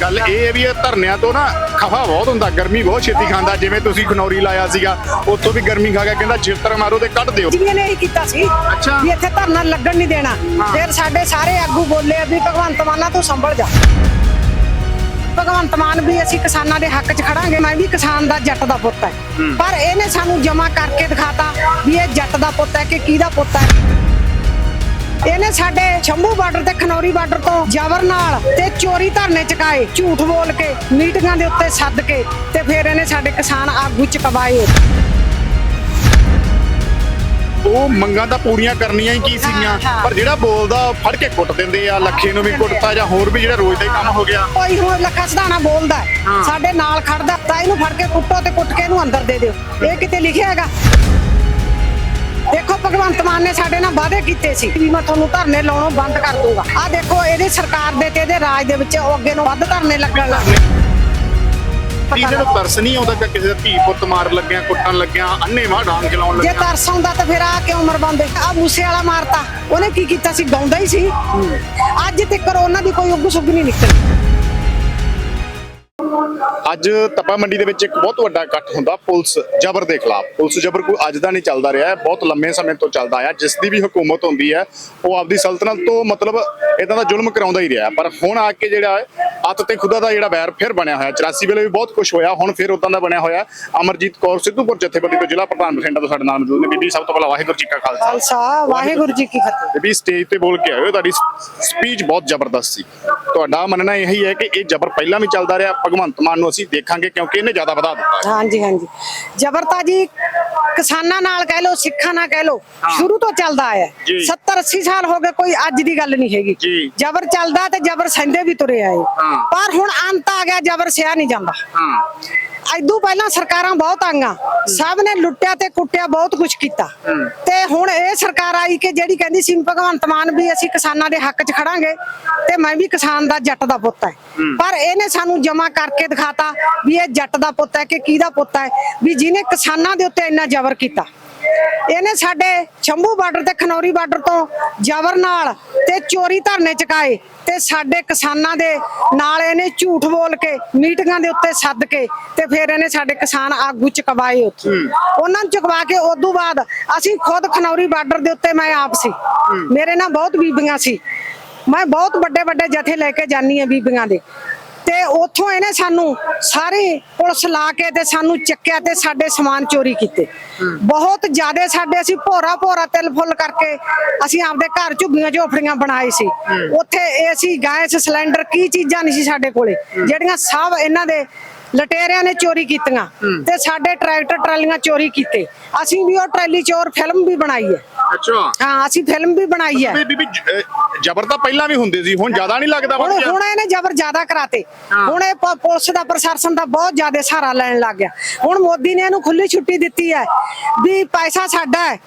ਗੱਲ ਇਹ ਹੈ ਵੀ ਇਹ ਧਰਨਿਆਂ ਤੋਂ ਨਾ ਖਫਾ ਬਹੁਤ ਹੁੰਦਾ ਗਰਮੀ ਬਹੁਤ ਛੇਤੀ ਖਾਂਦਾ ਜਿਵੇਂ ਤੁਸੀਂ ਖਨੌਰੀ ਲਾਇਆ ਸੀਗਾ ਉੱਥੋਂ ਵੀ ਗਰਮੀ ਖਾ ਗਿਆ ਕਹਿੰਦਾ ਛਿੱਤਰ ਮਾਰੋ ਤੇ ਕੱਢ ਦਿਓ। ਜੀ ਨੇ ਹੀ ਕੀਤਾ ਸੀ ਅੱਛਾ। ਵੀ ਇੱਥੇ ਧਰਨਾ ਲੱਗਣ ਨਹੀਂ ਦੇਣਾ ਫਿਰ ਸਾਡੇ ਸਾਰੇ ਆਗੂ ਬੋਲੇ ਵੀ ਭਗਵੰਤ ਮਾਨਾ ਤੂੰ ਸੰਭਲ ਜਾ। ਭਗਵੰਤ ਮਾਨ ਵੀ ਅਸੀਂ ਕਿਸਾਨਾਂ ਦੇ ਹੱਕ 'ਚ ਖੜਾਂਗੇ ਮੈਂ ਵੀ ਕਿਸਾਨ ਦਾ ਜੱਟ ਦਾ ਪੁੱਤ ਹੈ। ਪਰ ਇਹਨੇ ਸਾਨੂੰ ਜਮਾ ਕਰਕੇ ਦਿਖਾਤਾ ਵੀ ਇਹ ਜੱਟ ਦਾ ਪੁੱਤ ਹੈ ਕਿ ਕਿਹਦਾ ਪੁੱਤ ਹੈ। ਇਹਨੇ ਸਾਡੇ ਸ਼ੰਭੂ ਬਾਰਡਰ ਤੇ ਖਨੌਰੀ ਬਾਰਡਰ ਤੋਂ ਜ਼ਬਰ ਨਾਲ ਤੇ ਚੋਰੀ ਧਰਨੇ ਚਕਾਏ ਝੂਠ ਬੋਲ ਕੇ ਮੀਟਿੰਗਾਂ ਦੇ ਉੱਤੇ ਸੱਦ ਕੇ ਤੇ ਫਿਰ ਇਹਨੇ ਸਾਡੇ ਕਿਸਾਨ ਆਗੂ ਚਕਵਾਏ ਉਹ ਮੰਗਾਂ ਤਾਂ ਪੂਰੀਆਂ ਕਰਨੀਆਂ ਹੀ ਕੀ ਸੀਗੀਆਂ। ਪਰ ਜਿਹੜਾ ਬੋਲਦਾ ਫੜ ਕੇ ਕੁੱਟ ਦਿੰਦੇ ਆ ਲੱਖੇ ਨੂੰ ਵੀ ਕੁੱਟਤਾ ਜਾਂ ਹੋਰ ਵੀ ਜਿਹੜਾ ਰੋਜ਼ ਦਾ ਹੀ ਕੰਮ ਹੋ ਗਿਆ ਕੋਈ ਹੁਣ ਲੱਖਾ ਸਧਾਣਾ ਬੋਲਦਾ। ਸਾਡੇ ਨਾਲ ਖੜਦਾ ਤਾਂ ਇਹਨੂੰ ਫੜ ਕੇ ਕੁੱਟੋ ਤੇ ਕੁੱਟ ਕੇ ਇਹਨੂੰ ਅੰਦਰ ਦੇ ਦਿਓ ਇਹ ਕਿਤੇ ਲਿਖਿਆ ਹੈਗਾ ਦੇਖੋ ਭਗਵੰਤ ਮਾਨ ਨੇ ਸਾਡੇ ਨਾਲ ਵਾਅਦੇ ਕੀਤੇ ਸੀ ਵੀ ਮੈਂ ਤੁਹਾਨੂੰ ਧਰਨੇ ਲਾਉਣੋਂ ਬੰਦ ਕਰ ਦੂੰਗਾ। ਆ ਦੇਖੋ ਇਹਦੇ ਸਰਕਾਰ ਦੇ ਤੇ ਇਹਦੇ ਰਾਜ ਦੇ ਵਿੱਚ ਉਹ ਅੱਗੇ ਨੂੰ ਵੱਧ ਧਰਨੇ ਲੱਗਣ ਲੱਗ ਗਏ। ਕੀ ਜਿਹਨੂੰ ਤਰਸ ਨਹੀਂ ਆਉਂਦਾ ਕਿ ਕਿਸੇ ਦਾ ਧੀ ਪੁੱਤ ਮਾਰ ਲੱਗਿਆ ਕੁੱਟਣ ਲੱਗਿਆ ਅੰਨੇ ਮਾਂ ਡਾਂਗ ਚਲਾਉਣ ਜੇ ਲੱਗਿਆ। ਤਰਸ ਆਉਂਦਾ ਤਾਂ ਫਿਰ ਆ ਕਿਉਂ ਮਰਵਾਉਂਦੇ? ਆ ਮੂਸੇ ਵਾਲਾ ਮਾਰਤਾ। ਉਹਨੇ ਕੀ ਕੀਤਾ ਸੀ? ਗਾਉਂਦਾ ਹੀ ਸੀ। ਅੱਜ ਤੱਕ ਉਹਨਾਂ ਦੀ ਕੋਈ ਉੱਗ ਸੁੱਗ ਨਹੀਂ ਨਿਕਲੀ। ਅੱਜ ਤਪਾ ਮੰਡੀ ਦੇ ਵਿੱਚ ਇੱਕ ਬਹੁਤ ਵੱਡਾ ਇਕੱਠ ਹੁੰਦਾ ਪੁਲਿਸ ਜ਼ਬਰ ਦੇ ਖਿਲਾਫ। ਪੁਲਿਸ ਜ਼ਬਰ ਕੋਈ ਅੱਜ ਦਾ ਨਹੀਂ ਚੱਲਦਾ ਰਿਹਾ ਹੈ ਬਹੁਤ ਲੰਮੇ ਸਮੇਂ ਤੋਂ ਚੱਲਦਾ ਆਇਆ ਜਿਸ ਦੀ ਵੀ ਹਕੂਮਤ ਹੁੰਦੀ ਹੈ ਉਹ ਆਪਦੀ ਸਲਤਨਤ ਤੋਂ ਮਤਲਬ ਇਦਾਂ ਦਾ ਜ਼ੁਲਮ ਕਰਾਉਂਦਾ ਹੀ ਰਿਹਾ। ਪਰ ਹੁਣ ਆ ਕੇ ਜਿਹੜਾ ਹੈ ਅੱਤ ਤੇ ਖੁਦਾ ਦਾ ਜਿਹੜਾ ਵੈਰ ਫਿਰ ਬਣਿਆ ਹੋਇਆ 84 ਵੇਲੇ ਵੀ ਬਹੁਤ ਕੁਝ ਹੋਇਆ ਹੁਣ ਫਿਰ ਉਦਾਂ ਦਾ ਬਣਿਆ ਹੋਇਆ। ਅਮਰਜੀਤ ਕੌਰ ਸਿੱਧੂਪੁਰ ਜਥੇਬੰਦੀ ਤੋਂ ਜ਼ਿਲ੍ਹਾ ਪ੍ਰਧਾਨ ਬਠਿੰਡਾ ਤੋਂ ਸਾਡੇ ਨਾਲ ਮੌਜੂਦ ਨੇ। ਬੀਬੀ ਸਭ ਤੋਂ ਪਹਿਲਾਂ ਵਾਹਿਗੁਰੂ ਜੀ ਕਾ ਖਾਲਸਾ। ਖਾਲਸਾ ਵਾਹਿਗੁਰੂ ਜੀ ਕੀ ਫਤਿਹ। ਬੀਬੀ ਸਟੇਜ ਤੇ ਬੋਲ ਕੇ ਹੋ ਤੁਹਾਡੀ ਸਪੀਚ ਬਹੁਤ ਜ਼ਬਰਦਸਤ ਸੀ। ਤੁਹਾਡਾ ਮੰਨਣਾ ਇਹੀ ਹੈ ਕਿ ਇਹ ਜ਼ਬਰ ਪਹਿਲਾਂ ਵੀ ਚੱਲਦਾ ਰਿਹਾ ਭਗਵੰਤ ਮਾਨ ਨੂੰ ਅਸੀਂ ਦੇਖਾਂਗੇ ਕਿਉਂਕਿ ਇਹਨੇ ਜ਼ਿਆਦਾ ਵਧਾ ਦਿੱਤਾ ਹੈ। ਹਾਂਜੀ ਹਾਂਜੀ ਜਬਰਤਾ ਜੀ ਕਿਸਾਨਾਂ ਨਾਲ ਕਹਿ ਲੋ ਸਿੱਖਾਂ ਨਾਲ ਕਹਿ ਲੋ ਸ਼ੁਰੂ ਤੋਂ ਚੱਲਦਾ ਆਇਆ। ਜੀ। 70 80 ਸਾਲ ਹੋ ਗਏ ਕੋਈ ਅੱਜ ਦੀ ਗੱਲ ਨਹੀਂ ਹੈਗੀ ਜੀ। ਜਬਰ ਚੱਲਦਾ ਤੇ ਜਬਰ ਸਹਿੰਦੇ ਵੀ ਤੁਰੇ ਆਏ ਹਾਂ। ਪਰ ਹੁਣ ਅੰਤ ਆ ਗਿਆ ਜਬਰ ਸਿਆ ਨਹੀਂ ਜਾਂਦਾ ਹਾਂ ਐਦੂ ਪਹਿਲਾਂ ਸਰਕਾਰਾਂ ਬਹੁਤ ਆਈਆਂ। ਸਭ ਨੇ ਲੁੱਟਿਆ ਤੇ ਕੁੱਟਿਆ ਬਹੁਤ ਕੁਝ ਕੀਤਾ। ਤੇ ਹੁਣ ਇਹ ਸਰਕਾਰ ਆਈ ਕਿ ਜਿਹੜੀ ਕਹਿੰਦੀ ਸੀ ਭਗਵੰਤ ਮਾਨ ਵੀ ਅਸੀਂ ਕਿਸਾਨਾਂ ਦੇ ਹੱਕ 'ਚ ਖੜਾਂਗੇ ਤੇ ਮੈਂ ਵੀ ਕਿਸਾਨ ਦਾ ਜੱਟ ਦਾ ਪੁੱਤ ਹੈ। ਪਰ ਇਹਨੇ ਸਾਨੂੰ ਜਮਾ ਕਰਕੇ ਦਿਖਾਤਾ ਵੀ ਇਹ ਜੱਟ ਦਾ ਪੁੱਤ ਹੈ ਕਿ ਕਿਹਦਾ ਪੁੱਤ ਹੈ ਵੀ ਜਿਹਨੇ ਕਿਸਾਨਾਂ ਦੇ ਉੱਤੇ ਇੰਨਾ ਜ਼ਬਰ ਕੀਤਾ। ਇਹਨੇ ਸਾਡੇ ਸ਼ੰਭੂ ਬਾਰਡਰ ਤੇ ਖਨੌਰੀ ਬਾਰਡਰ ਤੋਂ ਜ਼ਬਰ ਨਾਲ ਤੇ ਚੋਰੀ ਧਰਨੇ ਚਕਾਏ ਤੇ ਸਾਡੇ ਕਿਸਾਨਾਂ ਦੇ ਨਾਲ ਇਹਨੇ ਝੂਠ ਬੋਲ ਕੇ ਮੀਟਿੰਗਾਂ ਦੇ ਉੱਤੇ ਸੱਦ ਕੇ ਤੇ ਫਿਰ ਇਹਨੇ ਸਾਡੇ ਕਿਸਾਨ ਆਗੂ ਚਕਵਾਏ ਉੱਥੇ। ਉਹਨਾਂ ਨੂੰ ਚਕਵਾ ਕੇ ਉਦੋਂ ਬਾਅਦ ਅਸੀਂ ਖੁਦ ਖਨੌਰੀ ਬਾਰਡਰ ਦੇ ਉੱਤੇ ਮੈਂ ਆਪ ਸੀ। ਮੇਰੇ ਨਾਲ ਬਹੁਤ ਬੀਬੀਆਂ ਸੀ। ਮੈਂ ਬਹੁਤ ਵੱਡੇ ਵੱਡੇ ਜਥੇ ਲੈ ਕੇ ਜਾਨੀ ਆ ਬੀਬੀਆਂ ਦੇ। ਤੇ ਉੱਥੋਂ ਇਹਨੇ ਸਾਨੂੰ ਸਾਰੇ ਪੁਲਿਸ ਲਾ ਕੇ ਤੇ ਸਾਨੂੰ ਚੱਕਿਆ ਤੇ ਸਾਡੇ ਸਮਾਨ ਚੋਰੀ ਕੀਤੇ। ਬਹੁਤ ਜ਼ਿਆਦਾ ਸਾਡੇ ਅਸੀਂ ਭੋਰਾ ਭੋਰਾ ਤਿਲ ਫੁੱਲ ਕਰਕੇ ਅਸੀਂ ਆਪਦੇ ਘਰ ਝੁੱਗੀਆਂ ਝੋਪੜੀਆਂ ਬਣਾਏ ਸੀ। ਉੱਥੇ ਏਸੀ ਗੈਸ ਸਿਲੰਡਰ ਕੀ ਚੀਜ਼ਾਂ ਨਹੀਂ ਸੀ ਸਾਡੇ ਕੋਲੇ। ਜਿਹੜੀਆਂ ਸਭ ਇਹਨਾਂ ਦੇ ਲਟੇਰਿਆਂ ਨੇ ਚੋਰੀ ਕੀਤੀਆਂ ਤੇ ਸਾਡੇ ਟਰੈਕਟਰ ਟਰਾਲੀਆਂ ਚੋਰੀ ਕੀਤੇ। ਅਸੀਂ ਵੀ ਉਹ ਟਰਾਲੀ ਚੋਰ ਫਿਲਮ ਵੀ ਬਣਾਈ ਹੈ। ਅੱਛਾ। ਹਾਂ ਅਸੀਂ ਫਿਲਮ ਵੀ ਬਣਾਈ ਹੈ। ਬੀਬੀ ਜ਼ਬਰ ਤਾਂ ਪਹਿਲਾਂ ਵੀ ਹੁੰਦੇ ਸੀ ਹੁਣ ਜ਼ਿਆਦਾ ਨਹੀਂ ਲੱਗਦਾ ਹੁਣ ਹੁਣ ਇਹਨੇ ਜ਼ਬਰ ਜ਼ਿਆਦਾ ਕਰਾਤੇ। ਹੁਣ ਇਹ ਪੁਲਿਸ ਦਾ ਪ੍ਰਸ਼ਾਸਨ ਦਾ ਬਹੁਤ ਜ਼ਿਆਦਾ ਸਹਾਰਾ ਲੈਣ ਲੱਗ ਗਿਆ। ਹੁਣ ਮੋਦੀ ਨੇ ਇਹਨੂੰ ਖੁੱਲੀ ਛੁੱਟੀ ਦਿੱਤੀ ਹੈ ਵੀ ਪੈਸਾ ਸਾਡਾ ਹੈ।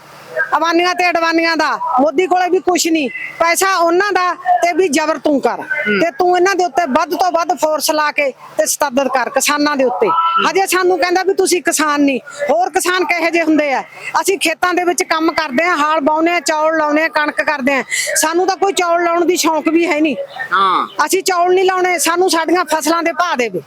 ਅਵਾਨੀਆਂ ਤੇ ਅਡਵਾਨੀਆਂ ਦਾ ਮੋਦੀ ਕੋਲੇ ਵੀ ਕੁਝ ਨਹੀਂ। ਪੈਸਾ ਉਹਨਾਂ ਦਾ ਤੇ ਵੀ ਜ਼ਬਰ ਤੂੰ ਕਰ। ਤੇ ਤੂੰ ਇਹਨਾਂ ਦੇ ਉੱਤੇ ਵੱਧ ਤੋਂ ਵੱਧ ਫੋਰਸ ਲਾ ਕੇ ਤੇ ਸਤੱਦਦ ਕਰ ਕਿਸਾਨਾਂ ਦੇ ਉੱਤੇ। ਹਜੇ ਸਾਨੂੰ ਕਹਿੰਦਾ ਵੀ ਤੁਸੀਂ ਕਿਸਾਨ ਨਹੀਂ। ਹੋਰ ਕਿਸਾਨ ਕਿਹੋ ਜਿਹੇ ਹੁੰਦੇ ਆ? ਅਸੀਂ ਖੇਤਾਂ ਦੇ ਵਿੱਚ ਕੰਮ ਕਰਦੇ ਆ ਹਾਲ ਬਾਉਨੇ ਆ ਚੌਲ ਲਾਉਨੇ ਆ ਕਣਕ ਕਰਦੇ ਆ। ਸਾਨੂੰ ਤਾਂ ਕੋਈ ਚੌਲ ਲਾਉਣ ਦੀ ਸ਼ੌਂਕ ਵੀ ਹੈ ਨਹੀਂ। ਹਾਂ। ਅਸੀਂ ਚੌਲ ਨਹੀਂ ਲਾਉਣੇ ਸਾਨੂੰ ਸਾਡੀਆਂ ਫਸਲਾਂ ਦੇ ਭਾਅ ਦੇਵੇ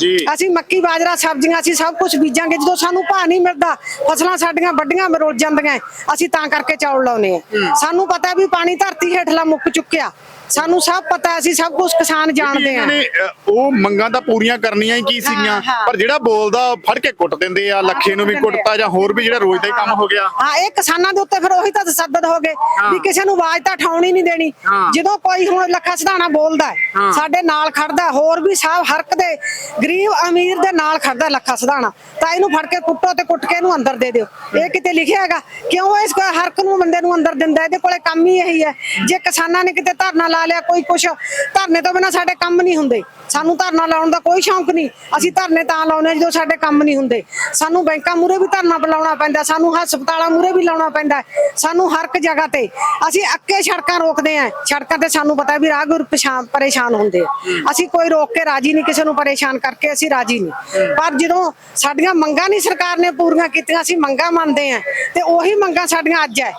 ਜੀ। ਅਸੀਂ ਮੱਕੀ ਬਾਜਰਾ ਸਬਜ਼ੀਆਂ ਅਸੀਂ ਸਭ ਕੁਝ ਬੀਜਾਂਗੇ। ਜਦੋਂ ਸਾਨੂੰ ਭਾਅ ਨਹੀਂ ਮਿਲਦਾ ਫਸਲਾਂ ਸਾਡੀਆਂ ਵੱਡੀਆਂ ਮਰੋੜ ਜਾਂਦੀਆਂ। ਅਸੀਂ ਤਾਂ ਕਰਕੇ ਚੌਲ ਲਾਉਨੇ ਆ ਸਾਨੂੰ ਪਤਾ ਵੀ ਪਾਣੀ ਧਰਤੀ ਹੇਠਲਾ ਮੁੱਕ ਚੁੱਕਿਆ। ਸਾਨੂੰ ਸਭ ਪਤਾ ਅਸੀਂ ਸਭ ਕੁਝ ਕਿਸਾਨ ਜਾਣਦੇ ਇਹਨਾਂ ਆ ਨੇ ਉਹ ਮੰਗਾਂ ਤਾਂ ਪੂਰੀਆਂ ਕਰਨੀਆਂ ਹੀ ਕੀ ਸੀਗੀਆਂ ਹਾਂ। ਪਰ ਜਿਹੜਾ ਬੋਲਦਾ ਉਹ ਫੜ ਕੇ ਕੁੱਟ ਦਿੰਦੇ ਆ ਲੱਖੇ ਨੂੰ ਵੀ ਕੁੱਟਤਾ ਜਾਂ ਹੋਰ ਵੀ ਜਿਹੜਾ ਰੋਜ਼ ਦਾ ਹੀ ਕੰਮ ਹੋ ਗਿਆ। ਹਾਂ ਇਹ ਕਿਸਾਨਾਂ ਦੇ ਉੱਤੇ ਫਿਰ ਉਹੀ ਤਾਂ ਤਸੱਦਦ ਹੋ ਗਏ ਵੀ ਕਿਸੇ ਨੂੰ ਆਵਾਜ਼ ਤਾਂ ਠਾਉਣੀ ਨਹੀਂ ਦੇਣੀ। ਹਾਂ। ਜਦੋਂ ਕੋਈ ਹੁਣ ਲੱਖਾ ਸਿਧਾਣਾ ਬੋਲਦਾ ਹੈ, ਹਾਂ। ਸਾਡੇ ਨਾਲ ਖੜਦਾ ਹੈ, ਹੋਰ ਵੀ ਸਭ ਹਰਕ ਦੇ ਗਰੀਬ ਅਮੀਰ ਦੇ ਨਾਲ ਖੜਦਾ ਹੈ ਲੱਖਾ ਸਿਧਾਣਾ ਤਾਂ ਇਹਨੂੰ ਫੜ ਕੇ ਕੁੱਟੋ ਤੇ ਕੁੱਟ ਕੇ ਇਹਨੂੰ ਅੰਦਰ ਦੇ ਦਿਓ। ਇਹ ਕਿਤੇ ਲਿਖਿਆ ਹੈਗਾ ਕਿਉਂ ਇਸ ਹਰਕ ਨੂੰ ਬੰਦੇ ਨੂੰ ਅੰਦਰ ਦਿੰਦਾ ਇਹਦੇ ਕੋਲੇ ਕੰਮ ਹੀ ਇਹੀ ਹੈ। ਜੇ ਕਿਸਾਨਾਂ ਨੇ ਕਿਤੇ ਧਰਨਾ ਲਾ ਲਿਆ ਕੋਈ ਕੁਛ। ਧਰਨੇ ਤੋਂ ਬਿਨਾ ਸਾਡੇ ਕੰਮ ਨਹੀਂ ਹੁੰਦੇ। ਸਾਨੂੰ ਧਰਨਾ ਲਾਉਣ ਦਾ ਕੋਈ ਸ਼ੌਂਕ ਨਹੀਂ। ਅਸੀਂ ਧਰਨੇ ਤਾਂ ਲਾਉਨੇ ਜਦੋਂ ਸਾਡੇ ਕੰਮ ਨਹੀਂ ਹੁੰਦੇ। ਸਾਨੂੰ ਬੈਂਕਾਂ ਮੂਰੇ ਵੀ ਧਰਨਾ ਲਾਉਣਾ ਪੈਂਦਾ। ਸਾਨੂੰ ਹਸਪਤਾਲਾਂ ਮੂਰੇ ਵੀ ਲਾਉਣਾ ਪੈਂਦਾ। ਸਾਨੂੰ ਹਰ ਇੱਕ ਜਗ੍ਹਾ ਤੇ। ਅਸੀਂ ਅੱਕੇ ਸੜਕਾਂ ਰੋਕਦੇ ਆਂ ਸੜਕਾਂ ਤੇ ਸਾਨੂੰ ਪਤਾ ਵੀ ਰਾਹਗੁਰ ਪਛਾਣ ਪਰੇਸ਼ਾਨ ਹੁੰਦੇ ਆ। ਅਸੀਂ ਕੋਈ ਰੋਕ ਕੇ ਰਾਜੀ ਨਹੀਂ, ਕਿਸੇ ਨੂੰ ਪਰੇਸ਼ਾਨ ਕਰਕੇ ਅਸੀਂ ਰਾਜੀ ਨਹੀਂ। ਪਰ ਜਦੋਂ ਸਾਡੀਆਂ ਮੰਗਾਂ ਨਹੀਂ ਸਰਕਾਰ ਨੇ ਪੂਰੀਆਂ ਕੀਤੀਆਂ, ਅਸੀਂ ਮੰਗਾਂ ਮੰਨਦੇ ਆਂ ਤੇ ਉਹੀ ਮੰਗਾਂ ਸਾਡੀਆਂ ਅੱਜ ਹੈ।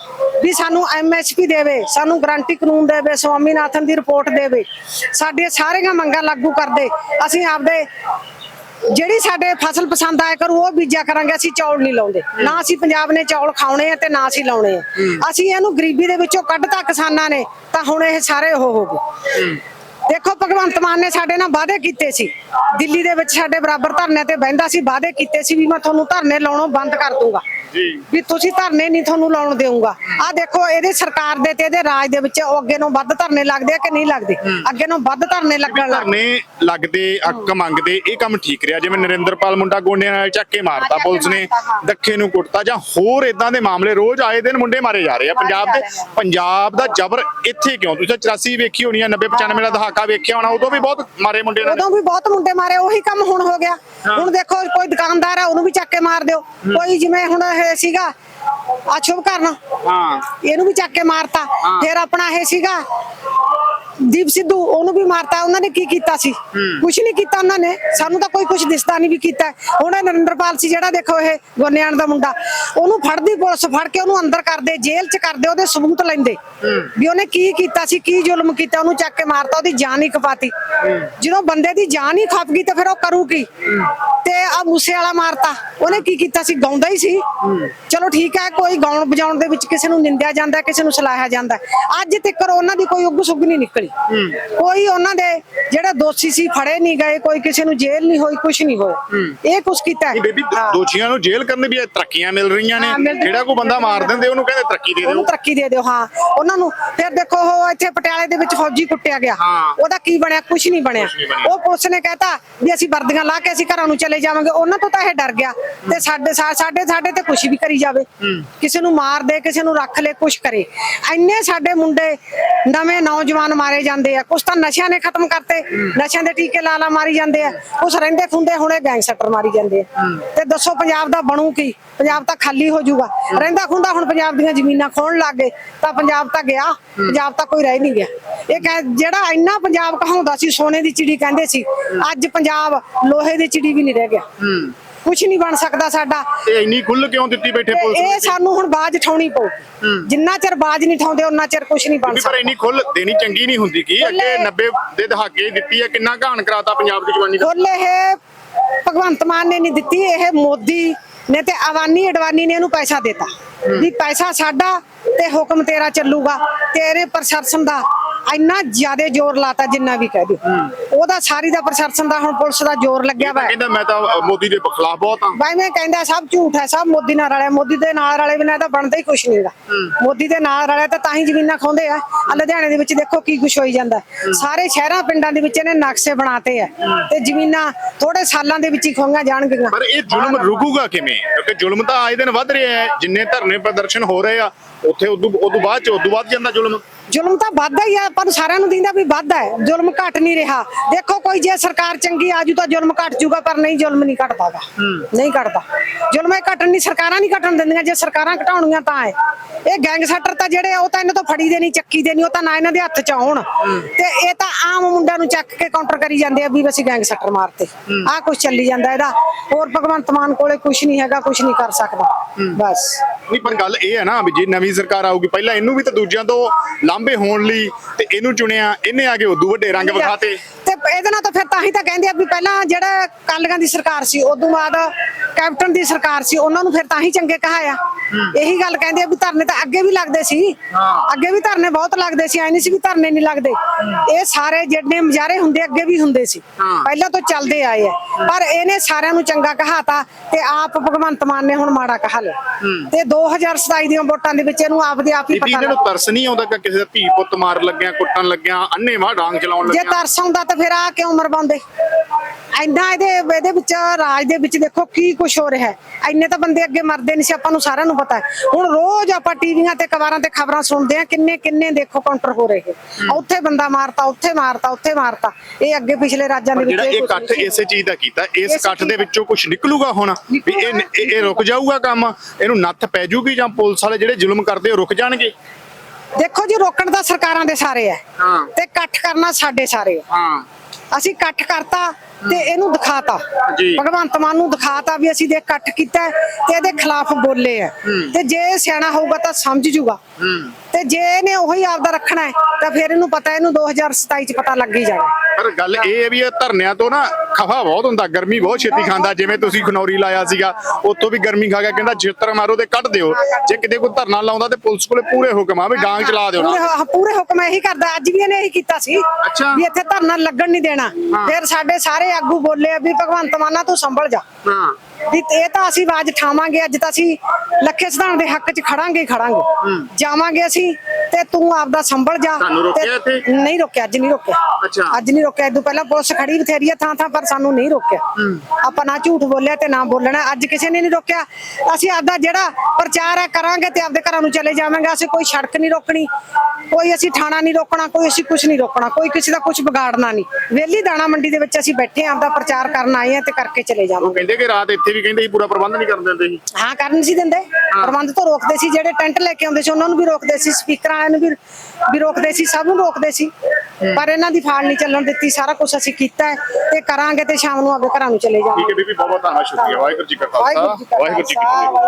ਵੀ ਸਾਨੂੰ ਐਮਐਸਪੀ ਦੇਵੇ, ਸਾਨੂੰ ਗਰੰਟੀ ਕਾਨੂੰਨ ਦੇਵੇ, ਸਵਾਮੀਨਾਥਨ ਦੀ ਰਿਪੋਰਟ ਦੇਵੇ। ਸਾਡੇ ਸਾਰੀਆਂ ਮੰਗਾਂ ਲਾਗੂ ਕਰਦੇ, ਅਸੀਂ ਆਪਦੇ ਜਿਹੜੀ ਸਾਡੇ ਫਸਲ ਪਸੰਦ ਆਇਆ ਕਰੂ, ਉਹ ਬੀਜਿਆ ਕਰਾਂਗੇ, ਅਸੀਂ ਚੌਲ ਨਹੀਂ ਲਾਉਂਦੇ। ਨਾ ਅਸੀਂ ਪੰਜਾਬ ਨੇ ਚੌਲ ਖਾਣੇ ਆ ਤੇ ਨਾ ਅਸੀਂ ਲਾਉਣੇ ਆ। ਅਸੀਂ ਇਹਨੂੰ ਗਰੀਬੀ ਦੇ ਵਿੱਚੋਂ ਕੱਢਤਾ ਕਿਸਾਨਾਂ ਨੇ, ਤਾਂ ਹੁਣ ਇਹ ਸਾਰੇ ਉਹ ਹੋ ਗਏ। ਦੇਖੋ ਭਗਵੰਤ ਮਾਨ ਨੇ ਸਾਡੇ ਨਾਲ ਵਾਅਦੇ ਕੀਤੇ ਸੀ। ਦਿੱਲੀ ਦੇ ਵਿੱਚ ਸਾਡੇ ਬਰਾਬਰ ਧਰਨੇ ਤੇ ਬਹਿੰਦਾ ਸੀ ਵਾਅਦੇ ਕੀਤੇ ਸੀ ਵੀ ਮੈਂ ਤੁਹਾਨੂੰ ਧਰਨੇ ਲਾਉਣੋਂ ਬੰਦ ਕਰ ਦੂੰਗਾ। ਜੀ। ਵੀ ਤੁਸੀਂ ਧਰਨੇ ਨਹੀਂ ਤੁਹਾਨੂੰ ਲਾਉਣ ਦੇਊਂਗਾ। ਆ ਦੇਖੋ ਇਹਦੇ ਸਰਕਾਰ ਦੇ ਤੇ ਇਹਦੇ ਰਾਜ ਦੇ ਵਿੱਚ ਉਹ ਅੱਗੇ ਨੂੰ ਵੱਧ ਧਰਨੇ ਲੱਗਦੇ ਆ ਕਿ ਨਹੀਂ ਲੱਗਦੇ? ਅੱਗੇ ਨੂੰ ਵੱਧ ਧਰਨੇ ਲੱਗਣ ਲੱਗ ਧਰਨੇ ਲੱਗਦੇ ਹੱਕ ਮੰਗਦੇ ਇਹ ਕੰਮ ਠੀਕ ਰਿਹਾ। ਜਿਵੇਂ ਨਰਿੰਦਰਪਾਲ ਮੁੰਡਾ ਗੋਂਡਿਆਂ ਨਾਲ ਚੱਕ ਕੇ ਮਾਰਤਾ ਪੁਲਿਸ ਨੇ। ਦੱਖੇ ਨੂੰ ਕੁੱਟਤਾ ਜਾਂ ਹੋਰ ਇਦਾਂ ਦੇ ਮਾਮਲੇ ਰੋਜ਼ ਆਏ ਦਿਨ ਮੁੰਡੇ ਮਾਰੇ ਜਾ ਰਹੇ ਆ। ਪੰਜਾਬ ਦੇ ਪੰਜਾਬ ਦਾ ਜ਼ਬਰ ਇੱਥੇ ਕਿਉਂ? ਤੁਸੀਂ 84 ਵੇਖੀ ਹੋਣੀ ਆ 90 95 ਦਾ ਦਹਾਕਾ ਵੇਖਿਆ ਹੋਣਾ ਉਦੋਂ ਵੀ ਬਹੁਤ ਮਾਰੇ ਮੁੰਡੇ ਨੇ। ਉਦੋਂ ਵੀ ਬਹੁਤ ਮੁੰਡੇ ਮਾਰੇ ਉਹੀ ਕੰਮ ਹੁਣ ਹੋ ਗਿਆ। ਹੁਣ ਦੇਖੋ ਕੋਈ ਦੁਕਾਨਦਾਰ ਆ ਉਹਨੂੰ ਵੀ ਚੱਕ ਕੇ ਮਾਰ ਦਿਓ। ਕੋਈ ਜਿਵੇਂ ਹੁਣ ਇਹ ਸੀਗਾ ਆ ਸ਼ੁਭ ਕਰਨਾ ਹਾਂ। ਇਹਨੂੰ ਵੀ ਚੱਕ ਕੇ ਮਾਰਤਾ। ਫਿਰ ਆਪਣਾ ਇਹ ਸੀਗਾ ਦੀਪ ਸਿੱਧੂ ਉਹਨੂੰ ਵੀ ਮਾਰਤਾ ਉਹਨਾਂ ਨੇ ਕੀ ਕੀਤਾ ਸੀ? ਕੁਝ ਨਹੀਂ ਕੀਤਾ ਉਹਨਾਂ ਨੇ। ਸਾਨੂੰ ਤਾਂ ਕੋਈ ਕੁਝ ਦਿਸਦਾ ਨਹੀਂ ਵੀ ਕੀਤਾ। ਹੁਣ ਨਰਿੰਦਰਪਾਲ ਸੀ ਜਿਹੜਾ ਦੇਖੋ ਇਹ ਗੋਨਿਆਣ ਦਾ ਮੁੰਡਾ। ਉਹਨੂੰ ਫੜਦੀ ਪੁਲਿਸ ਫੜ ਕੇ ਉਹਨੂੰ ਅੰਦਰ ਕਰਦੇ ਜੇਲ੍ਹ 'ਚ ਕਰਦੇ ਉਹਦੇ ਸਬੂਤ ਲੈਂਦੇ। ਵੀ ਉਹਨੇ ਕੀ ਕੀਤਾ ਸੀ ਕੀ ਜ਼ੁਲਮ ਕੀਤਾ ਉਹਨੂੰ ਚੱਕ ਕੇ ਮਾਰਤਾ ਉਹਦੀ ਜਾਨ ਹੀ ਖਪਾਤੀ। ਜਦੋਂ ਬੰਦੇ ਦੀ ਜਾਨ ਹੀ ਖਪ ਗਈ ਤਾਂ ਫਿਰ ਉਹ ਕਰੂ ਕੀ? ਤੇ ਆ ਮੂਸੇ ਵਾਲਾ ਮਾਰਤਾ। ਉਹਨੇ ਕੀ ਕੀਤਾ ਸੀ? ਗਾਉਂਦਾ ਹੀ ਸੀ। ਚਲੋ ਠੀਕ ਹੈ ਕੋਈ ਗਾਉਣ ਵਜਾਉਣ ਦੇ ਵਿੱਚ ਕਿਸੇ ਨੂੰ ਨਿੰਦਿਆ ਜਾਂਦਾ ਕਿਸੇ ਨੂੰ ਸਲਾਹਿਆ ਜਾਂਦਾ। ਅੱਜ ਤੱਕ ਉਹਨਾਂ ਦੀ ਕੋਈ ਉੱਗ ਸੁੱਗ ਨਹੀਂ ਨਿਕਲੀ। ਕੋਈ ਉਹਨਾਂ ਦੇ ਜਿਹੜੇ ਦੋਸ਼ੀ ਸੀ ਫੜੇ ਨਹੀਂ ਗਏ ਕੋਈ ਕਿਸੇ ਨੂੰ ਜੇਲ੍ਹ ਨਹੀਂ ਹੋਈ ਕੁਝ ਨਹੀਂ ਹੋਇਆ। ਇਹ ਕੁਛ ਕੀਤਾ ਹੈ। ਬੇਬੀ। ਦੋਸ਼ੀਆਂ ਨੂੰ ਜੇਲ੍ਹ ਕਰਨ ਦੀ ਵੀ ਤਰੱਕੀਆਂ ਮਿਲ ਰਹੀਆਂ ਨੇ। ਜਿਹੜਾ ਕੋਈ ਬੰਦਾ ਮਾਰ ਦਿੰਦੇ ਉਹਨੂੰ ਕਹਿੰਦੇ ਤਰੱਕੀ ਦੇ ਦਿਓ। ਉਹਨੂੰ ਤਰੱਕੀ ਦੇ ਦਿਓ ਹਾਂ। ਉਹਨਾਂ ਨੂੰ ਫਿਰ ਦੇਖੋ ਉਹ ਇੱਥੇ ਪਟਿਆਲੇ ਦੇ ਵਿੱਚ ਫੌਜੀ ਕੁੱਟਿਆ ਗਿਆ। ਉਹਦਾ ਕੀ ਬਣਿਆ? ਕੁਝ ਨਹੀਂ ਬਣਿਆ। ਉਹ ਪੁਲਿਸ ਨੇ ਕਹਿਤਾ ਵੀ ਅਸੀਂ ਵਰਦੀਆਂ ਲਾ ਕੇ ਅਸੀਂ ਘਰਾਂ ਨੂੰ ਚਲੇ ਜਾਵਾਂਗੇ। ਉਹਨਾਂ ਤੋਂ ਤਾਂ ਇਹ ਡਰ ਗਿਆ। ਤੇ ਸਾਡੇ ਸਾਡੇ ਸਾਡੇ ਤੇ ਕੁਝ ਵੀ ਕਰੀ ਜਾਵੇ। ਕਿਸੇ ਨੂੰ ਮਾਰ ਦੇ ਕਿਸੇ ਨੂੰ ਰੱਖ ਲੈ ਕੁਝ ਕਰੇ। ਇੰਨੇ ਸਾਡੇ ਮੁੰਡੇ ਨਵੇਂ ਨੌਜਵਾਨ ਮਾਰੇ ਜਾਂਦੇ ਆ। ਕੁਛ ਤਾਂ ਨਸ਼ਿਆਂ ਨੇ ਖਤਮ ਕਰਤੇ। ਨਸ਼ਿਆਂ ਦੇ ਟੀਕੇ ਲਾ ਲਾ ਮਾਰੀ ਜਾਂਦੇ ਆ। ਕੁਛ ਰਹਿੰਦੇ ਖੁੰਦੇ ਹੁਣੇ ਗੈਂਗਸਟਰ ਮਾਰੀ ਜਾਂਦੇ ਆ। ਤੇ ਦੱਸੋ ਪੰਜਾਬ ਦਾ ਬਣੂ ਕੀ? ਪੰਜਾਬ ਤਾਂ ਖਾਲੀ ਹੋ ਜਾਊਗਾ। ਰਹਿੰਦਾ ਖੁੰਦਾ ਹੁਣ ਪੰਜਾਬ ਦੀਆਂ ਜ਼ਮੀਨਾਂ ਖੋਣ ਲੱਗ ਗਏ। ਤਾਂ ਪੰਜਾਬ ਤਾਂ ਗਿਆ। ਪੰਜਾਬ ਤਾਂ ਕੋਈ ਰਹਿ ਨਹੀਂ ਗਿਆ। ਇਹ ਕਹਿ ਜਿਹੜਾ ਇੰਨਾ ਪੰਜਾਬ ਕਹਾਉਂਦਾ ਸੀ, ਸੋਨੇ ਦੀ ਚਿੜੀ ਕਹਿੰਦੇ ਸੀ, ਅੱਜ ਪੰਜਾਬ ਲੋਹੇ ਦੀ ਚਿੜੀ ਵੀ ਨਹੀਂ ਰਹਿ ਗਿਆ। ਕੁਝ ਨਹੀਂ ਬਣ ਸਕਦਾ ਸਾਡਾ। ਇਹ ਇੰਨੀ ਖੁੱਲ ਕਿਉਂ ਦਿੱਤੀ ਬੈਠੇ ਪੁਲਿਸ ਇਹ ਸਾਨੂੰ ਹੁਣ ਬਾਜ ਠਾਉਣੀ ਪਊ। ਜਿੰਨਾ ਚਿਰ ਬਾਜ ਨਹੀਂ ਠਾਉਂਦੇ ਉਹਨਾਂ ਚਿਰ ਕੁਝ ਨਹੀਂ ਬਣ ਵੀ ਪਰ ਸਕਦਾ ਇੰਨੀ ਖੁੱਲ ਦੇਣੀ ਚੰਗੀ ਨਹੀਂ ਹੁੰਦੀ ਕੀ ਅੱਗੇ ਖੁੱਲ੍ਹ- 90 ਦੇ ਦਹਾਕੇ ਦਿੱਤੀ ਹੈ। ਕਿੰਨਾ ਘਾਣ ਕਰਾਤਾ ਪੰਜਾਬ ਦੀ ਜਵਾਨੀ ਦਾ? ਫੁੱਲ ਇਹ ਭਗਵੰਤ ਮਾਨ ਨੇ ਨਹੀਂ ਦਿੱਤੀ। ਇਹ ਮੋਦੀ ਨੇ ਤੇ ਅਵਾਨੀ ਅਡਵਾਨੀ ਨੇ ਇਹਨੂੰ ਪੈਸਾ ਦਿੱਤਾ। ਵੀ ਪੈਸਾ ਸਾਡਾ ਤੇ ਹੁਕਮ ਤੇਰਾ ਚੱਲੂਗਾ। ਤੇਰੇ ਪ੍ਰਸ਼ਾਸਨ ਦਾ ਇੰਨਾ ਜ਼ਿਆਦਾ ਜ਼ੋਰ ਲਾਤਾ ਜਿੰਨਾ ਵੀ ਕਹਿ ਦਿਓ। ਉਹਦਾ ਸਾਰੀ ਦਾ ਪ੍ਰਸ਼ਾਸਨ ਦਾ ਹੁਣ ਪੁਲਿਸ ਦਾ ਜ਼ੋਰ ਲੱਗਿਆ ਵਾ। ਕਹਿੰਦਾ ਮੈਂ ਤਾਂ ਮੋਦੀ ਦੇ ਖਿਲਾਫ ਬਹੁਤ ਹਾਂ। ਬਾਈ ਮੈਂ ਕਹਿੰਦਾ ਸਭ ਝੂਠ ਹੈ ਸਭ ਮੋਦੀ ਨਾਲ ਰਲਿਆ। ਮੋਦੀ ਦੇ ਨਾਲ ਰਲੇ ਬਿਨਾਂ ਤਾਂ ਬਣਦਾ ਹੀ ਕੁਛ ਨਹੀਂਗਾ ਮੋਦੀ ਦੇ ਨਾਲ ਰਲਿਆ ਤਾਂ ਤਾਂ ਹੀ ਜ਼ਮੀਨਾਂ ਖਾਉਂਦੇ ਆ। ਆ ਲੁਧਿਆਣੇ ਦੇ ਵਿੱਚ ਦੇਖੋ ਕੀ ਕੁਛ ਹੋਈ ਜਾਂਦਾ। ਸਾਰੇ ਸ਼ਹਿਰਾਂ ਪਿੰਡਾਂ ਦੇ ਵਿੱਚ ਇਹਨੇ ਨਕਸ਼ੇ ਬਣਾਤੇ ਆ। ਤੇ ਜ਼ਮੀਨਾਂ ਥੋੜੇ ਸਾਲਾਂ ਦੇ ਵਿੱਚ ਹੀ ਖੋਈਆਂ ਜਾਣਗੀਆਂ। ਪਰ ਇਹ ਜ਼ੁਲਮ ਰੁਕੂਗਾ ਕਿਵੇਂ? ਕਿਉਂਕਿ ਜ਼ੁਲਮ ਤਾਂ ਆਏ ਦਿਨ ਵੱਧ ਰਿਹਾ ਹੈ। ਜਿੰਨੇ ਧਰਨੇ ਪ੍ਰਦਰਸ਼ਨ ਹੋ ਰਹੇ ਆ ਉੱਥੇ ਉਦੋਂ ਉਦੋਂ ਬਾਅਦ ਚ ਉਦੋਂ ਵੱਧ ਜਾਂਦਾ ਜ਼ੁਲਮ। ਜ਼ੁਲਮ ਤਾਂ ਵੱਧਦਾ ਹੀ ਆ ਪਰ ਸਾਰਿਆਂ ਨੂੰ ਦਿੰਦਾ ਵੀ ਵੱਧਦਾ ਹੈ ਜ਼ੁਲਮ ਘਟ ਨਹੀਂ ਰਿਹਾ। ਦੇਖੋ ਕੋਈ ਜੇ ਸਰਕਾਰ ਚੰਗੀ ਆਜੂ ਤਾਂ ਜ਼ੁਲਮ ਘਟ ਜੂਗਾ ਪਰ ਨਹੀਂ ਜ਼ੁਲਮ ਨਹੀਂ ਘਟਦਾਗਾ। ਨਹੀਂ ਘਟਦਾ। ਜ਼ੁਲਮ ਇਹ ਘਟਣ ਨਹੀਂ ਸਰਕਾਰਾਂ ਨਹੀਂ ਘਟਣ ਦਿੰਦੀਆਂ ਜੇ ਸਰਕਾਰਾਂ ਘਟਾਉਣੀਆਂ ਤਾਂ ਹੈ ਇਹ ਗੈਂਗਸਟਰ ਤਾਂ ਜਿਹੜੇ ਆ, ਉਹ ਤਾਂ ਇਹਨਾਂ ਤੋਂ ਫੜੀ ਦੇ ਨਹੀਂ ਚੱਕੀ ਦੇ ਨਹੀਂ ਉਹ ਤਾਂ ਨਾ ਇਹਨਾਂ ਦੇ ਹੱਥ ਚ ਆਉਣ। ਤੇ ਇਹ ਤਾਂ ਆਮ ਮੁੰਡਿਆਂ ਨੂੰ ਚੱਕ ਕੇ ਕਾਊਂਟਰ ਕਰੀ ਜਾਂਦੇ ਆ ਵੀ ਅਸੀਂ ਗੈਂਗਸਟਰ ਮਾਰਤੇ। ਆਹ ਕੁਝ ਚੱਲੀ ਜਾਂਦਾ ਇਹਦਾ। ਹੋਰ ਭਗਵੰਤ ਮਾਨ ਕੋਲੇ ਕੁਝ ਨਹੀਂ ਹੈਗਾ ਕੁਝ ਨਹੀਂ ਕਰ ਸਕਦਾ। ਬਸ। ਨਹੀਂ ਪਰ ਗੱਲ ਇਹ ਹੈ ਨਾ ਵੀ ਜੇ ਨਵੀਂ ਸਰਕਾਰ ਆਊਗੀ ਪਹਿਲਾਂ ਇਹਨੂੰ ਵੀ ਤਾਂ ਦੂਜਿਆਂ ਤੋਂ ਲਾਂਭੇ ਹੋਣ ਲਈ ਤੇ ਇਹਨੂੰ ਚੁਣਿਆ ਇਹਨੇ ਆ ਕੇ ਉਦੋਂ ਵੱਡੇ ਰੰਗ ਵਿਖਾਤੇ। ਤੇ ਇਹਦੇ ਨਾਲ ਤਾਂ ਫਿਰ ਤਾਂ ਹੀ ਤਾਂ ਕਹਿੰਦੇ ਆ ਵੀ ਪਹਿਲਾਂ ਜਿਹੜਾ ਕਾਲੀਆਂ ਦੀ ਸਰਕਾਰ ਸੀ ਉਦੋਂ ਬਾਅਦ ਕੈਪਟਨ ਦੀ ਸਰਕਾਰ ਸੀ ਉਹਨਾਂ ਨੂੰ ਫਿਰ ਤਾਂ ਹੀ ਚੰਗੇ ਕਹਾਇਆ। ਇਹੀ ਗੱਲ ਕਹਿੰਦੇ ਆ ਵੀ ਧਰਨੇ ਤਾਂ ਅੱਗੇ ਵੀ ਲੱਗਦੇ ਸੀ। ਅੱਗੇ ਵੀ ਧਰਨੇ ਬਹੁਤ ਲੱਗਦੇ ਸੀ ਐ ਨਹੀਂ ਸੀ ਵੀ ਧਰਨੇ ਨਹੀਂ ਲੱਗਦੇ। ਇਹ ਸਾਰੇ ਜਿਹੜੇ ਮੁਜ਼ਾਰੇ ਹੁੰਦੇ ਅੱਗੇ ਵੀ ਹੁੰਦੇ ਸੀ। ਪਹਿਲਾਂ ਤੋਂ ਚੱਲਦੇ ਆਏ ਆ। ਪਰ ਇਹਨੇ ਸਾਰਿਆਂ ਨੂੰ ਚੰਗਾ ਕਹਾਤਾ ਤੇ ਆਪ ਭਗਵੰਤ ਮਾਨ ਨੇ ਹੁਣ ਮਾੜਾ ਕਹਾ ਲਿਆ। ਤੇ 2027 ਦੀਆਂ ਵੋਟਾਂ ਦੇ ਵਿੱਚ ਇਹਨੂੰ ਆਪ ਦੇ ਆਪ ਹੀ ਪਤਾ ਲੱਗ ਤਰਸ ਨਹੀਂ ਆਉਂਦਾ ਕਿ ਕਿਸੇ ਦਾ ਧੀ ਪੁੱਤ ਮਾਰ ਲੱਗਿਆ ਕੁੱਟਣ ਲੱਗਿਆ ਅੰਨੇ ਵਾਹ ਡਾਂਗ ਚਲਾਉਣ ਜੇ ਲੱਗਿਆ। ਤਰਸ ਆਉਂਦਾ ਤਾਂ ਫਿਰ ਆ ਕਿਉਂ ਮਰਵਾਉਂਦੇ ਇੰਨਾ ਇਹਦੇ ਇਹਦੇ ਵਿੱਚ ਰਾਜ ਦੇ ਵਿੱਚ ਦੇਖੋ ਕੀ ਕੁਝ ਹੋ ਰਿਹਾ ਹੈ। ਇੰਨੇ ਤਾਂ ਬੰਦੇ ਅੱਗੇ ਮਰਦੇ ਨਹੀਂ ਸੀ ਆਪਾਂ ਨੂੰ ਸਾਰਿਆਂ ਨੂੰ ਪਤਾ ਹੈ। ਹੁਣ ਰੋਜ਼ ਆਪਾਂ ਟੀਵੀਆਂ ਤੇ ਅਖਬਾਰਾਂ ਤੇ ਖਬਰਾਂ ਸੁਣਦੇ ਆ ਕਿੰਨੇ ਕਿੰਨੇ ਦੇਖੋ ਕਾਊਂਟਰ ਹੋ ਰਹੇ ਉੱਥੇ ਬੰਦਾ ਮਾਰਤਾ ਉੱਥੇ ਮਾਰਤਾ ਉੱਥੇ ਮਾਰਤਾ। ਇਹ ਅੱਗੇ ਪਿਛਲੇ ਰਾਜਾਂ ਦੇ ਵਿੱਚ ਜਿਹੜਾ ਇਹ ਇਕੱਠ। ਇਸੇ ਚੀਜ਼ ਦਾ ਕੀਤਾ ਇਸ ਇਕੱਠ ਦੇ ਵਿੱਚੋਂ ਕੁਝ ਨਿਕਲੂਗਾ ਹੁਣ? ਵੀ ਇਹ ਇਹ ਰੁਕ ਜਾਊਗਾ ਕੰਮ? ਇਹਨੂੰ ਨੱਥ ਪੈ ਜਾਊਗੀ ਜਾਂ ਪੁਲਿਸ ਵਾਲੇ ਜਿਹੜੇ ਜ਼ੁਲਮ ਕਰਦੇ ਉਹ ਰੁਕ ਜਾਣਗੇ? ਦੇਖੋ ਜੀ ਰੋਕਣ ਦਾ ਸਰਕਾਰਾਂ ਦੇ ਸਾਰੇ ਹਾਂ। ਤੇ ਇਕੱਠ ਕਰਨਾ ਸਾਡੇ ਸਾਰੇ ਹੈ। ਹਾਂ। ਅਸੀਂ ਇਕੱਠ ਕਰਤਾ। ਤੇ ਇਹਨੂੰ ਦਿਖਾਤਾ। ਭਗਵੰਤ ਮਾਨ ਨੂੰ ਦਿਖਾਤਾ ਵੀ ਅਸੀਂ ਦੇ ਇਕੱਠ ਕੀਤਾ ਤੇ ਇਹਦੇ ਖਿਲਾਫ ਬੋਲੇ ਆ ਤੇ ਜੇ ਸਿਆਣਾ ਹੋਊਗਾ ਤਾਂ ਸਮਝ ਜੂਗਾ। ਤੇ ਜੇ ਇਹਨੇ ਉਹੀ ਆਪਦਾ ਰੱਖਣਾ ਹੈ ਤਾਂ ਫਿਰ ਇਹਨੂੰ ਪਤਾ ਇਹਨੂੰ 2027 ਚ ਪਤਾ ਲੱਗ ਹੀ ਜਾਣਾ। ਪਰ ਗੱਲ ਇਹ ਹੈ ਵੀ ਇਹ ਧਰਨਿਆਂ ਤੋਂ ਨਾ ਖਫਾ ਬਹੁਤ ਹੁੰਦਾ ਗਰਮੀ ਬਹੁਤ ਛੇਤੀ ਖਾਂਦਾ। ਜਿਵੇਂ ਤੁਸੀਂ ਖਨੌਰੀ ਲਾਇਆ ਸੀਗਾ ਉੱਥੋਂ ਵੀ ਗਰਮੀ ਖਾ ਗਿਆ ਕਹਿੰਦਾ ਛਿੱਤਰ ਮਾਰੋ ਤੇ ਕੱਢ ਦਿਓ। ਜੇ ਕਿਤੇ ਕੋਈ ਧਰਨਾ ਲਾਉਂਦਾ ਤੇ ਪੁਲਿਸ ਕੋਲੇ ਪੂਰੇ ਹੁਕਮ ਆ ਵੀ ਡਾਂਗ ਚਲਾ ਦਿਓ ਨਾ। ਪੂਰੇ ਹੁਕਮ ਇਹੀ ਕਰਦਾ। ਅੱਜ ਵੀ ਇਹਨੇ ਇਹੀ ਕੀਤਾ ਸੀ। ਵੀ ਇੱਥੇ ਧਰਨਾ ਲੱਗਣ ਨਹੀਂ ਦੇਣਾ। ਫਿਰ ਸਾਡੇ ਸਾਰੇ ਆਗੂ ਬੋਲੇ ਆ ਵੀ ਭਗਵੰਤ ਮਾਨਾ ਤੂੰ ਸੰਭਲ ਜਾ। ਹਾਂ। ਵੀ ਇਹ ਤਾਂ ਅਸੀਂ ਆਵਾਜ਼ ਠਾਵਾਂਗੇ ਅੱਜ ਤਾਂ ਅਸੀਂ ਲੱਖੇ ਸਿਧਾਣ ਦੇ ਹੱਕ 'ਚ ਖੜਾਂਗੇ ਹੀ ਖੜਾਂਗੇ। ਜਾਵਾਂਗੇ ਅਸੀਂ ਤੇ ਆਪਦਾ ਸੰਭਲ ਜਾ। ਤੁਹਾਨੂੰ ਰੋਕਿਆ ਤੇ- ਇੱਥੇ? ਨਹੀਂ ਰੋਕਿਆ ਅੱਜ ਨਹੀਂ ਰੋਕਿਆ। ਅੱਛਾ। ਅੱਜ ਨਹੀਂ ਰੋਕਿਆ। ਇਦੋਂ ਪਹਿਲਾਂ ਪੁਲਿਸ ਖੜੀ ਬਥੇਰੀ ਆ ਥਾਂ ਥਾਂ ਪਰ ਸਾਨੂੰ ਨਹੀਂ ਰੋਕਿਆ। ਆਪਾਂ ਨਾ ਝੂਠ ਬੋਲਿਆ ਤੇ ਨਾ ਬੋਲਣਾ। ਅੱਜ ਕਿਸੇ ਨੇ ਨਹੀਂ ਰੋਕਿਆ। ਅਸੀਂ ਆਪਦਾ ਜਿਹੜਾ ਪ੍ਰਚਾਰ ਹੈ ਕਰਾਂਗੇ ਤੇ ਆਪਦੇ ਘਰਾਂ ਨੂੰ ਚਲੇ ਜਾਵਾਂਗੇ। ਅਸੀਂ ਕੋਈ ਸੜਕ ਨਹੀਂ ਰੋਕਣੀ। ਕੋਈ ਅਸੀਂ ਥਾਣਾ ਨਹੀਂ ਰੋਕਣਾ। ਕੋਈ ਅਸੀਂ ਕੁਝ ਨਹੀਂ ਰੋਕਣਾ। ਕੋਈ ਕਿਸੇ ਦਾ ਕੁਝ ਵਿਗਾੜਨਾ ਨਹੀਂ। ਵੇਲੀ ਦਾਣਾ ਮੰਡੀ ਦੇ ਵਿੱਚ ਅਸੀਂ ਬੈਠੇ ਆਂ ਆਪਦਾ ਪ੍ਰਚਾਰ ਕਰਨ ਆਏ ਆ ਤੇ ਕਰਕੇ ਚਲੇ ਉਹ ਜਾਵਾਂਗੇ ਕਹਿੰਦੇ ਕਿ ਰਾਤ ਇੱਥੇ ਵੀ ਕਹਿੰਦੇ ਸੀ ਪੂਰਾ ਪ੍ਰਬੰਧ ਨਹੀਂ ਕਰਨ ਦਿੰਦੇ ਸੀ। ਹਾਂ ਕਰਨ ਸੀ ਦਿੰਦੇ। ਪ੍ਰਬੰਧ ਤੋਂ ਰੋਕਦੇ ਸੀ। ਜਿਹੜੇ ਟੈਂਟ ਲੈ ਕੇ ਆਉਂਦੇ ਸੀ ਉਹਨਾਂ ਨੂੰ ਵੀ ਰੋਕਦੇ ਸੀ। ਸਪੀਕਰਾਂ ਵਾਲਿਆਂ ਨੂੰ ਵੀ ਵੀ ਰੋਕਦੇ ਸੀ ਸਭ ਨੂੰ ਰੋਕਦੇ ਸੀ। ਪਰ ਇਹਨਾਂ ਦੀ ਫਾਲ ਨਹੀਂ ਚੱਲਣ ਦਿੱਤੀ ਸਾਰਾ ਕੁਝ ਅਸੀਂ ਕੀਤਾ ਹੈ ਤੇ ਕਰਾਂਗੇ ਤੇ ਸ਼ਾਮ ਨੂੰ ਆਪਦੇ ਘਰਾਂ ਨੂੰ ਚਲੇ ਜਾਵਾਂਗੇ। ਠੀਕ ਹੈ ਬੀਬੀ ਬਹੁਤ ਬਹੁਤ ਧੰਨਵਾਦ ਸ਼ੁਕਰੀਆ। ਵਾਹਿਗੁਰੂ ਜੀ ਕਾ ਖਾਲਸਾ ਵਾਹਿਗੁਰੂ ਜੀ ਕਾ ਫਤਿਹ।